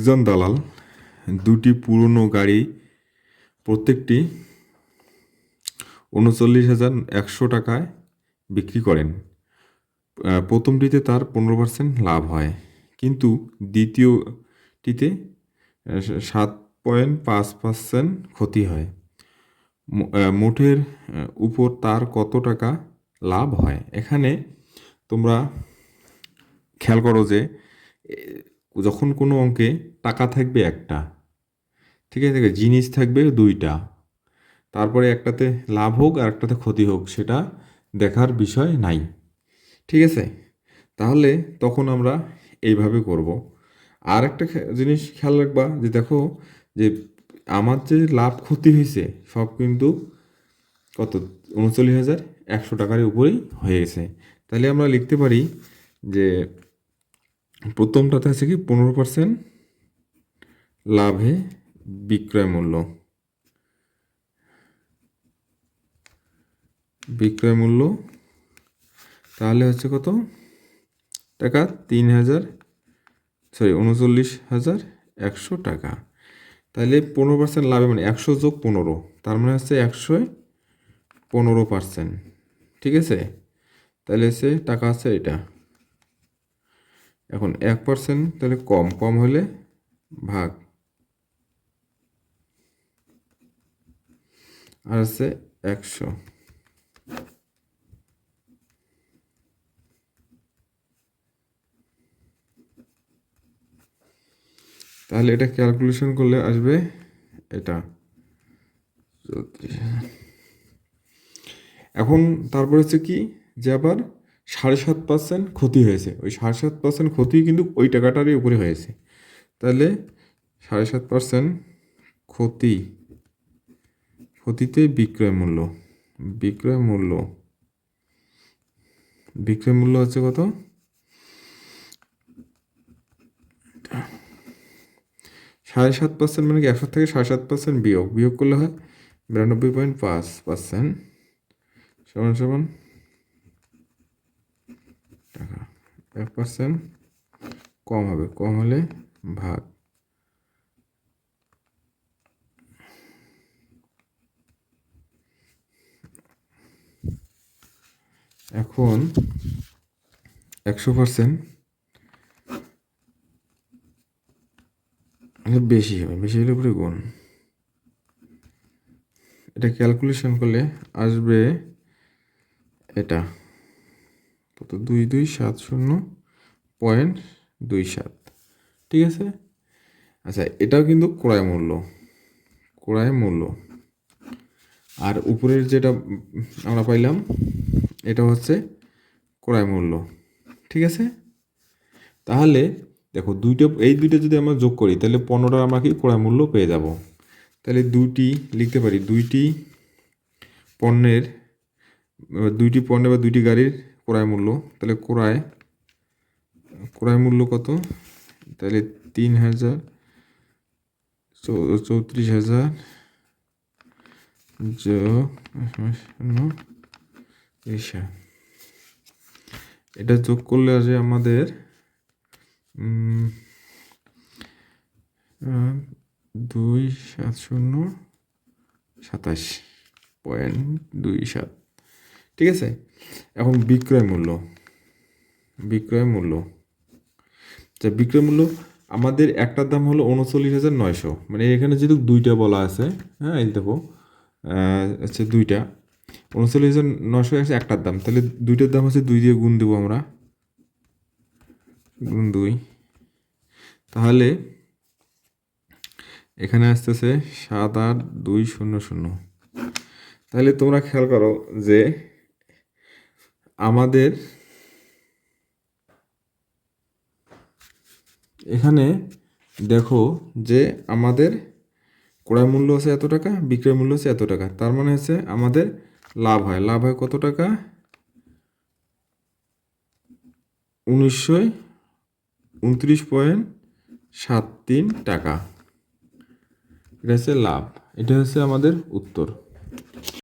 একজন দালাল, দুটি পুরনো গাড়ি, প্রত্যেকটি উনচল্লিশ হাজার একশো টাকায় বিক্রি করেন। প্রথমটিতে তার পনেরো পার্সেন্ট লাভ হয়, কিন্তু দ্বিতীয়টিতে সাত পয়েন্ট পাঁচ পার্সেন্ট ক্ষতি হয়। মোটের উপর তার কত টাকা লাভ হয়? এখানে তোমরা খেয়াল করো যে যখন কোনো অঙ্কে টাকা থাকবে একটা, ঠিক আছে, জিনিস থাকবে দুইটা, তারপরে একটাতে লাভ হোক আর একটাতে ক্ষতি হোক, সেটা দেখার বিষয় নাই, ঠিক আছে? তাহলে তখন আমরা এইভাবে করব। আর একটা জিনিস খেয়াল রাখবা যে দেখো যে আমার যে লাভ ক্ষতি হয়েছে সব কিন্তু কত? উনচল্লিশ হাজার একশো টাকার উপরেই হয়ে গেছে। তাহলে আমরা লিখতে পারি যে প্রথমটাতে আছে কি পনেরো পার্সেন্ট লাভে বিক্রয় মূল্য। বিক্রয় মূল্য, তাহলে হচ্ছে কত? টাকা তিন হাজার সরি উনচল্লিশ হাজার একশো টাকা। তাহলে পনেরো পার্সেন্ট লাভে মানে একশো যোগ পনেরো, তার মানে হচ্ছে একশো পনেরো পার্সেন্ট ঠিক আছে? তাহলে হচ্ছে টাকা আছে এটা। এখন এক পার্সেন্ট তাহলে কম কম হলে ভাগ। আর আছে একশো। তাহলে এটা ক্যালকুলেশন করলে আসবে এটা। এখন তারপর হচ্ছে কি? যে আবার সাড়ে সাত পার্সেন্ট ক্ষতি হয়েছে। ওই সাড়ে সাত পার্সেন্ট ক্ষতি কিন্তু ওই টাকাটারই উপরে হয়েছে। তাহলে সাড়ে সাত পার্সেন্ট ক্ষতি, ক্ষতিতে বিক্রয় মূল্য। বিক্রয় মূল্য। বিক্রয় মূল্য হচ্ছে কত? সাড়ে সাত পার্সেন্ট মানে কি? একশো থেকে সাড়ে সাত পার্সেন্ট বিয়োগ। বিয়োগ করলে হয় বিরানব্বই পয়েন্ট পাঁচ পার্সেন্ট সমান সমান টাকা এক পার্সেন্ট কম হবে, কম হলে ভাগ। এখন একশো পার্সেন্ট বেশি হবে, বেশি হলে উপরে গুণ। এটা ক্যালকুলেশন করলে আসবে এটা। কত? দুই দুই, সাত, শূন্য পয়েন্ট দুই সাত। ঠিক আছে? আচ্ছা এটাও কিন্তু ক্রয় মূল্য। ক্রয় মূল্য। আর উপরের যেটা আমরা পাইলাম, এটা হচ্ছে ক্রয় মূল্য। ঠিক আছে? তাহলে দেখো, দুইটা, এই দুইটা যদি আমরা যোগ করি, তাহলে পনেরোটা আমরা কি ক্রয় মূল্য পেয়ে যাব? তাহলে দুইটি লিখতে পারি, দুইটি পণ্যের, দুইটি পণ্য বা দুইটি গাড়ির ক্রয় মূল্য। তাহলে ক্রয় ক্রয় মূল্য কত? তাহলে তিন হাজার চৌত্রিশ হাজার এটা যোগ করলে আসে আমাদের দুই সাত শূন্য সাতাশ, পয়েন্ট দুই সাত। ঠিক আছে? এখন বিক্রয় মূল্য। বিক্রয় মূল্য। আচ্ছা বিক্রয় মূল্য আমাদের একটার দাম হলো উনচল্লিশ হাজার নয়শো। মানে এখানে যেহেতু দুইটা বলা আছে হ্যাঁ এই দেখো আহ, হচ্ছে দুইটা। উনচল্লিশ হাজার নশো আছে একটার দাম। তাহলে দুইটার দাম হচ্ছে দুই দিয়ে গুণ দেবো আমরা। গুণ দুই। তাহলে এখানে আসতেছে সাত আট দুই শূন্য শূন্য। তাহলে তোমরা খেয়াল করো যে আমাদের এখানে দেখো যে আমাদের ক্রয় মূল্য হচ্ছে এত টাকা, বিক্রয় মূল্য হচ্ছে এত টাকা। তার মানে হচ্ছে আমাদের লাভ হয়। লাভ হয় কত টাকা? উনিশশো উনত্রিশ পয়েন্ট সাত তিন টাকা। এটা হচ্ছে লাভ। এটা হচ্ছে আমাদের উত্তর।